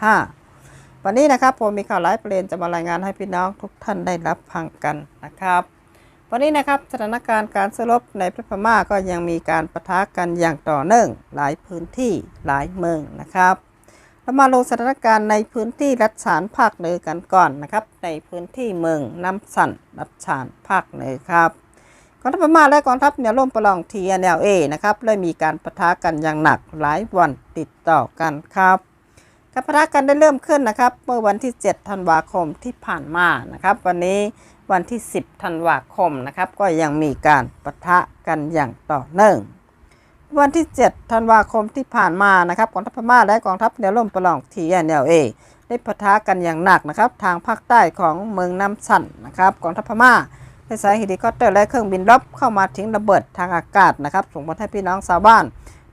5 วันนี้นะครับผมมีข่าวไลฟ์ประเด็นจะมารายงานให้พี่น้องทุกท่านได้รับฟังกันนะครับวันนี้นะครับสถานการณ์การสู้รบในประพม่าก็ยังมีการปะทะกันอย่างต่อเนื่องหลายพื้นที่หลายเมืองนะครับเรามาลงสถานการณ์ในพื้นที่รัฐฉานภาคเหนือกันก่อนนะครับ ในพื้นที่เมืองน้ำสันรัฐฉานภาคเหนือครับกองทัพพม่าและกองทัพแนวร่วมประลอง TNLA นะครับได้มีการปะทะกันอย่างหนักหลายวันติดต่อกันครับ การปะทะกันได้เริ่มขึ้นนะครับเมื่อวันที่ 7 ธันวาคมที่ผ่านมานะครับ วันนี้วันที่ 10 ธันวาคมนะครับ ก็ยังมีการปะทะกันอย่างต่อเนื่อง วันที่ 7 ธันวาคมที่ผ่านมานะครับกองทัพพม่าและกองทัพแนวร่มประลอง TNLA ได้ปะทะกันอย่างหนักนะครับ ทางภาคใต้ของเมืองน้ำสันนะครับกองทัพพม่าได้ใช้เฮลิคอปเตอร์และเครื่องบินรบเข้ามาทิ้งระเบิดทางอากาศนะครับส่งผลให้พี่น้องชาวบ้าน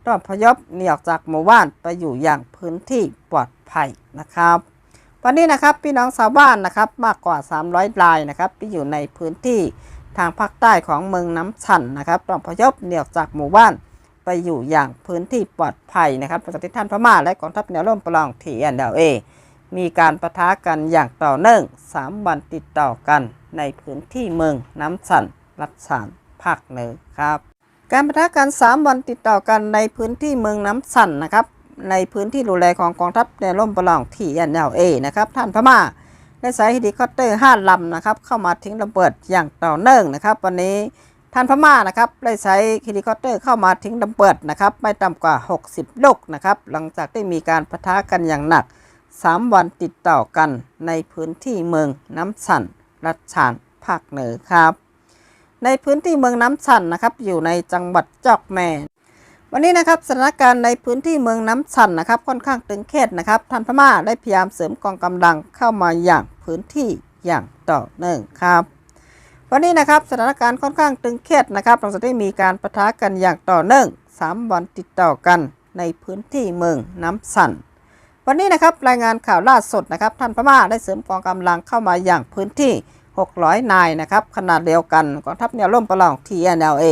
ต้องพยพหนีออกจากหมู่บ้านไปอยู่อย่างพื้นที่ปลอดภัยนะครับ วันนี้นะครับพี่น้องชาวบ้านนะครับมากกว่า 300รายนะครับที่อยู่ในพื้นที่ทางภาคใต้ของเมืองน้ำฉันนะครับต้องพยพหนีออกจากหมู่บ้านไปอยู่อย่างพื้นที่ปลอดภัยนะครับประที่ท่านพม่าและกองทัพแนวร่วมประลองทีเอ็นเอมีการประทะกันอย่างต่อเนื่อง 3 วันติดต่อกันในพื้นที่เมืองน้ำฉันรัฐฉานภาคเหนือครับ การปะทะกัน3วันติดต่อกันในพื้นที่เมืองน้ำสั่นนะครับ ในพื้นที่ดูแลของกองทัพแนวร่มประลองที่ NLA นะครับท่านพม่าได้ใช้เฮลิคอปเตอร์5ลำนะครับเข้ามาทิ้งระเบิดอย่างต่อเนื่องนะครับ วันนี้ท่านพม่านะครับได้ใช้เฮลิคอปเตอร์เข้ามาทิ้งระเบิดนะครับไม่ต่ำกว่า 60 ลูกนะครับหลังจากได้มีการปะทะกันอย่างหนัก 3 วันติดต่อกันในพื้นที่เมืองน้ำสั่นรัชฉานภาคเหนือครับ ในพื้นที่เมืองน้ำสันนะครับ อยู่ในจังหวัดจอกแม่ วันนี้นะครับสถานการณ์ในพื้นที่เมืองน้ำสันนะครับ ค่อนข้างตึงเครียดนะครับท่านพม่าได้พยายามเสริมกองกำลังเข้ามาอย่างพื้นที่อย่างต่อเนื่องครับ วันนี้นะครับสถานการณ์ค่อนข้างตึงเครียดนะครับหลังจากได้มีการปะทะกันอย่างต่อเนื่อง 3 วันติดต่อกันในพื้นที่เมืองน้ำสันวันนี้นะครับรายงานข่าวล่าสุดนะครับท่านพม่าได้เสริมกองกำลังเข้ามาอย่างพื้นที่ 600 นายนะครับขนาดเดียวกันกองทัพแนวร่วมประลอง TNLA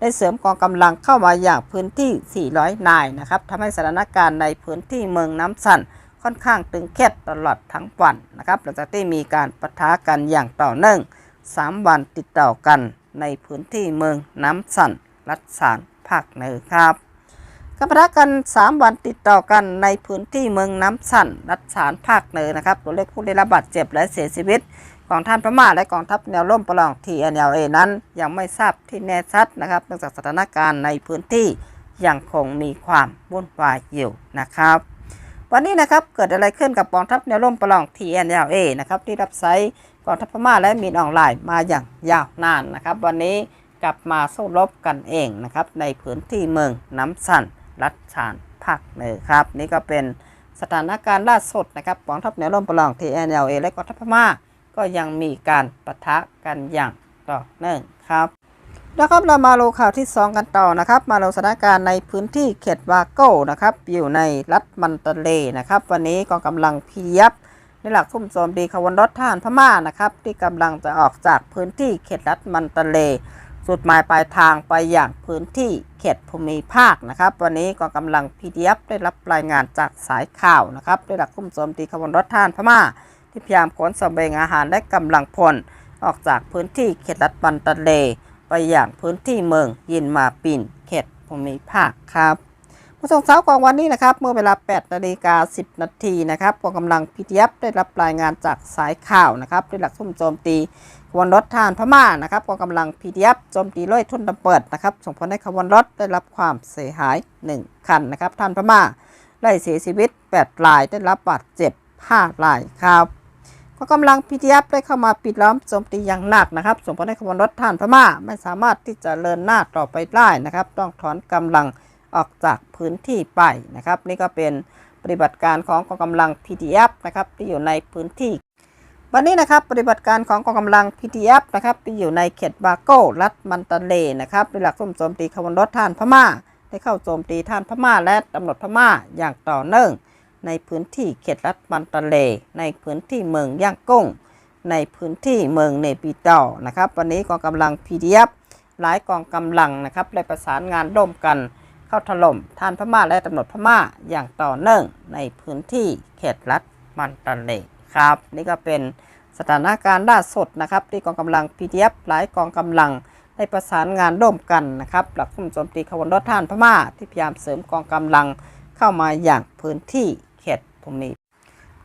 ได้เสริมกองกำลังเข้ามาอย่างพื้นที่ 400 นายนะครับทำให้สถานการณ์ในพื้นที่เมืองน้ำสั่นค่อนข้างตึงเครียดตลอดทั้งวันนะครับหลังจากที่มีการปะทะกันอย่างต่อเนื่อง 3 วันติดต่อกันในพื้นที่เมืองน้ำสั่นรัฐสานภาคเหนือครับการปะทะกัน 3 วันติดต่อกันในพื้นที่เมืองน้ำสั่นรัฐฉานภาคเหนือนะครับตัวเลขผู้ได้รับบาดเจ็บและเสียชีวิต ของท่านพม่าและกองทัพแนวร่มประลอง TNLA นั้น ยังไม่ทราบที่แน่ชัดนะครับเนื่องจากสถานการณ์ในพื้นที่ยังคงมีความวุ่นวายอยู่นะครับ วันนี้นะครับเกิดอะไรขึ้นกับกองทัพแนวร่มประลอง TNLA นะครับที่รับใช้กองทัพพม่าและมีนออนไลน์มาอย่างยาวนานนะครับ วันนี้กลับมาสู้รบกันเองนะครับในพื้นที่เมืองน้ำสันรัฐฉานภาคเหนือครับ นี่ก็เป็นสถานการณ์ล่าสุดนะครับกองทัพแนวร่มประลอง TNLA และกองทัพพม่า ก็ยังมีการปะทะกันอย่างต่อเนื่องครับแล้วครับเรามาลงข่าวที่ 2 กันต่อนะครับ มาลงสถานการณ์ในพื้นที่เขตวาโก้นะครับอยู่ในรัฐมันตเลนะครับ วันนี้กองกำลังพียับในหลักทุ่มโจมตีขบวนรถทหารพม่านะครับที่กำลังจะออกจากพื้นที่เขตรัฐมันตเลจุดหมายปลายทางไปอย่างพื้นที่เขตภูมิภาคนะครับ วันนี้กองกำลัง PDF ได้รับรายงานจากสายข่าวนะครับได้หลักคุ้มโจมตีขบวนรถทหารพม่า ที่พยายามขนสเสบียงอาหารและกำลังพลออกจากพื้นที่เขตรัฐบันตะเล ไปอย่างพื้นที่เมืองยินมาปินเขตภูมิภาคครับเมื่อช่วงเช้าของวันนี้นะครับเมื่อเวลา 8 นาฬิกา 10 นาทีนะครับกองกำลัง PDF ได้รับรายงานจากสายข่าวนะครับด้วยหลักทุ่มโจมตีขบวนรถทารพม่านะครับกองกำลัง PDF โจมตีร้อยทุ่นระเบิดนะครับส่งผลให้ขบวนรถได้รับความเสียหาย 1 คันนะครับท่านพม่าได้เสียชีวิต 8 รายได้รับบาดเจ็บ 5 รายครับ กองกำลัง PDF ได้เข้ามาปิดล้อมโจมตีอย่างหนักนะครับส่งผลให้ขบวนรถทหารพม่าไม่สามารถที่จะเดินหน้าต่อไปได้นะครับ ต้องถอนกำลังออกจากพื้นที่ไปนะครับ นี่ก็เป็นปฏิบัติการของกองกำลัง PDF นะครับที่อยู่ในพื้นที่ วันนี้นะครับปฏิบัติการของกองกำลัง PTF นะครับที่อยู่ในเขตบาโก้รัฐมันตาเลนะครับโดยหลักส้มโจมตีขบวนรถท่านพม่า ได้เข้าโจมตีท่านพม่าและตำรวจพม่าอย่างต่อเนื่อง ในพื้นที่เขตรัฐมันตาเล ในพื้นที่เมืองย่างกุ้ง ในพื้นที่เมืองเนปิตอนะครับ วันนี้กองกำลัง PDF หลายกองกำลังนะครับได้ประสานงานร่วมกันเข้าถล่มท่านพม่าและตำรวจพม่าอย่างต่อเนื่องในพื้นที่เขตรัฐมันตะเลครับนี่ก็เป็นสถานการณ์ล่าสุดนะครับที่กองกำลัง PDF หลายกองกำลังได้ประสานงานร่วมกันนะครับหลักคุมโจมตีขบวนรถท่านพม่าที่พยายามเสริมกองกำลังเข้ามาอย่างพื้นที่ เขตภูมิ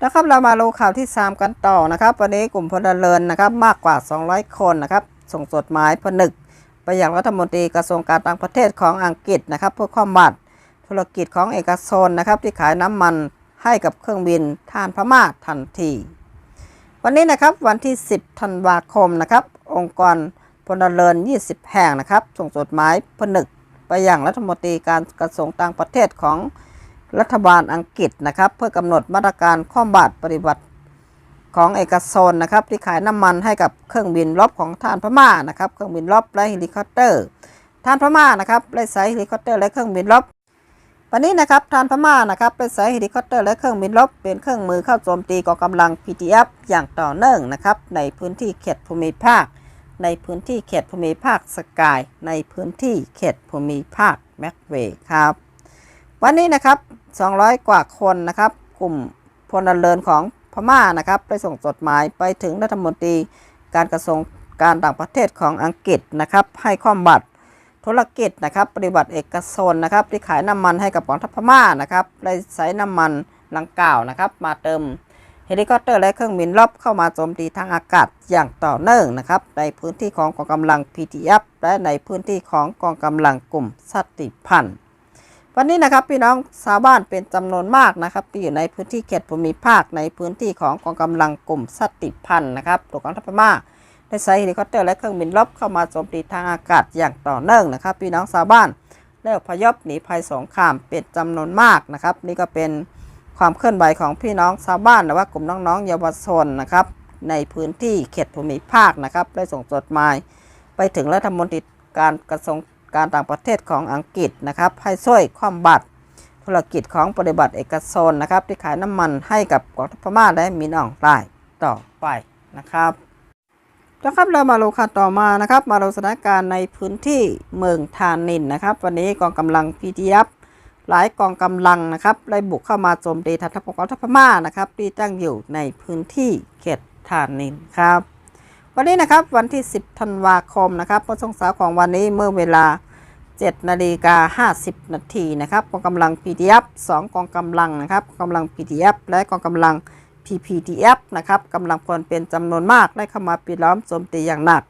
นะครับเรามาลงข่าวที่ 3 กันต่อนะครับ วันนี้กลุ่มพลเรือนนะครับมากกว่า 200 คนนะครับ ส่งจดหมายผนึก ไปยังรัฐมนตรีกระทรวงการต่างประเทศของอังกฤษนะครับเพื่อความบัดธุรกิจของเอกชนนะครับที่ขายน้ำมันให้กับเครื่องบินท่านพม่าทันที วันนี้นะครับวันที่ 10ธันวาคมนะครับ องค์กรพลเรือน 20 แห่งนะครับ ส่งจดหมายผนึก ไปยังรัฐมนตรีการกระทรวงต่างประเทศของ รัฐบาลอังกฤษนะครับ เพื่อกำหนดมาตรการข้อมบาดปฏิบัติของเอกชนนะครับ ที่ขายน้ำมันให้กับเครื่องบินรบของทหานพม่านะครับ เครื่องบินรบและเฮลิคอปเตอร์ทหานพม่านะครับได้ใช้เฮลิคอปเตอร์และเครื่องบินรบวันนี้นะครับทหานพม่านะครับได้ใช้เฮลิคอปเตอร์และเครื่องบินรบเป็นเครื่องมือเข้าโจมตีกองกำลัง PTF อย่างต่อเนื่องนะครับในพื้นที่เขตภูมิภาค ในพื้นที่เขตภูมิภาคสกาย ในพื้นที่เขตภูมิภาคแม็กเวย์ครับ วันนี้นะครับ 200 กว่าคนนะครับ กลุ่มพลเรือนของพม่านะครับได้ส่งจดหมายไปถึงรัฐมนตรีการกระทรวงการต่างประเทศของอังกฤษนะครับ ให้ความบัตรธุรกิจนะครับปฏิบัติเอกชนนะครับ ที่ขายน้ำมันให้กับกองทัพพม่านะครับได้ใช้น้ำมันลังกล่าวนะครับ มาเติมเฮลิคอปเตอร์และเครื่องบินรบเข้ามาโจมตีทางอากาศอย่างต่อเนื่องนะครับ ในพื้นที่ของกองกำลัง PTF และในพื้นที่ของกองกำลังกลุ่มสติพันธ์ วันนี้นะครับพี่น้องชาวบ้านเป็นจำนวนมากนะครับที่อยู่ในพื้นที่เขตภูมิภาคในพื้นที่ของกองกำลังกลุ่มสติพันธ์นะครับตัวกองทัพพม่าได้ใช้เฮลิคอปเตอร์และเครื่องบินรบเข้ามาโจมตีทางอากาศอย่างต่อเนื่องนะครับ พี่น้องชาวบ้านได้อพยพหนีภัยสงครามเป็นจำนวนมากนะครับ นี่ก็เป็นความเคลื่อนไหวของพี่น้องชาวบ้านหรือว่ากลุ่มน้องๆเยาวชนนะครับ ในพื้นที่เขตภูมิภาคนะครับ ได้ส่งจดหมายไปถึงรัฐมนตรีการกระทรวง การต่างประเทศของอังกฤษนะครับ ให้ช่วยความบัตรธุรกิจของปฏิบัติเอกชนนะครับ ที่ขายน้ำมันให้กับกองทัพพม่าและมินอ่องรายต่อไปนะครับแล้วครับเรามาลงข่าวต่อมานะครับ มาลงสถานการณ์ในพื้นที่เมืองทานินนะครับ วันนี้กองกำลัง PTF หลายกองกำลังนะครับได้บุกเข้ามาโจมตีทัพของกองทัพพม่านะครับที่ตั้งอยู่ในพื้นที่เขตทานินครับ วันนี้นะครับวันที่ 10 ธันวาคมนะครับเมื่อช่วงสาของวันนี้เมื่อเวลา 7นาฬิกา50 นาทีนะครับกองกำลัง PDF 2 กองกำลังนะครับกองกำลัง PDF และกองกำลัง PPTF นะครับกำลังพลเป็นจำนวนมากได้เข้ามาปิดล้อมโจมตีอย่างหนัก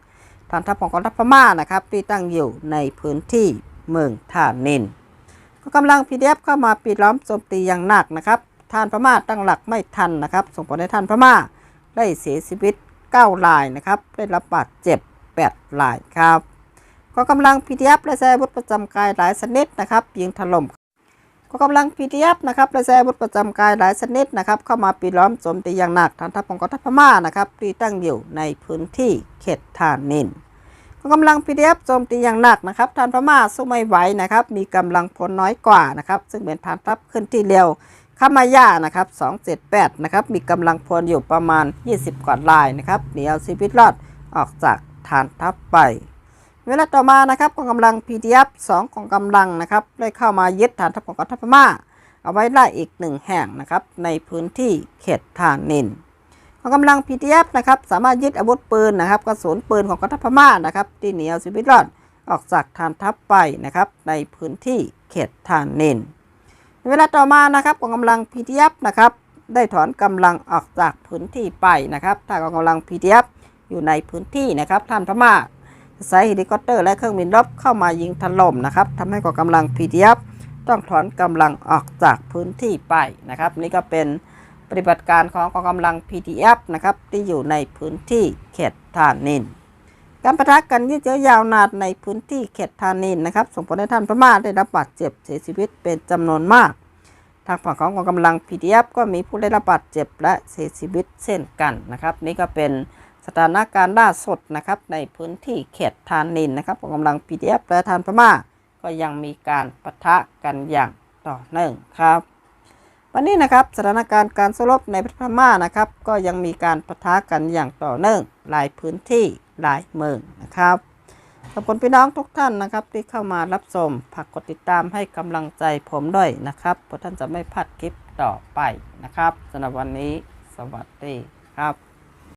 ฐานทัพของกองทัพพม่านะครับที่ตั้งอยู่ในพื้นที่เมืองท่านินกองกำลัง PDF เข้ามาปิดล้อมโจมตีอย่างหนักนะครับท่านพม่าตั้งหลักไม่ทันนะครับ ส่งผลให้ท่านพม่าได้เสียชีวิต9รายนะครับ ได้รับบาดเจ็บ 8 รายครับ ก็กำลัง PDF และใช้อาวุธประจำกายหลายชนิดนะครับยิงถล่มก็กำลัง PDF นะครับและใช้อาวุธประจำกายหลายชนิดนะครับเข้ามาปิดล้อมโจมตีอย่างหนักฐานทัพของกองทัพพม่านะครับที่ตั้งอยู่ในพื้นที่เขตทานนินก็กำลัง PDF โจมตีอย่างหนักนะครับทานพม่าสู้ไม่ไหวนะครับมีกำลังพลน้อยกว่านะครับซึ่งเป็นฐานทัพขึ้นที่เร็วข้ามาย่านะครับ278นะครับมีกำลังพลอยู่ประมาณ 20 กว่าลายนะครับหนีเอาชีวิตรอดออกจากฐานทัพไป เวลาต่อมานะครับกองกำลัง PDF 2กองกำลังนะครับได้เข้ามายึดฐานทัพของกองทัพพม่า เอาไว้ได้อีกหนึ่งแห่งนะครับในพื้นที่เขตทานนินกองกำลัง PDF นะครับสามารถยึดอาวุธปืนนะครับกระสุนปืนของกองทัพพม่านะครับที่หนีเอาชีวิตรอดออกจากฐานทัพไปนะครับในพื้นที่เขตทานนิน เวลาต่อมานะครับกองกำลัง PTF นะครับได้ถอนกำลังออกจากพื้นที่ไปนะครับ ถ้ากองกำลัง PTF อยู่ในพื้นที่นะครับท่านพม่า ใช้เฮลิคอปเตอร์และเครื่องบินรบเข้ามายิงถล่มนะครับทำให้กองกำลัง PTF ต้องถอนกำลังออกจากพื้นที่ไปนะครับ นี่ก็เป็นปฏิบัติการของกองกำลัง PTF นะครับที่อยู่ในพื้นที่เขตทานิน การประทะกันยืดเยื้อยาวนานในพื้นที่เขตทานินนะครับ ส่งผลให้ท่านพม่าได้รับบาดเจ็บเสียชีวิตเป็นจำนวนมากทางฝั่งของกองกำลัง PDF ก็มีผู้ได้รับบาดเจ็บและเสียชีวิตเช่นกันนะครับ นี่ก็เป็น สถานการณ์ล่าสุดนะครับในพื้นที่เขตทานินนะครับกองกำลัง PDF และทานพม่า ก็ยังมีการปะทะกันอย่างต่อเนื่องครับวันนี้นะครับสถานการณ์การสู้รบในประเทศพม่านะครับ ก็ยังมีการปะทะกันอย่างต่อเนื่องหลายพื้นที่หลายเมืองนะครับขอบคุณพี่น้องทุกท่านนะครับ ที่เข้ามารับชมฝากกดติดตามให้กำลังใจผมด้วยนะครับเพราะท่านจะไม่พลาดคลิปต่อไปนะครับสำหรับวันนี้สวัสดีครับ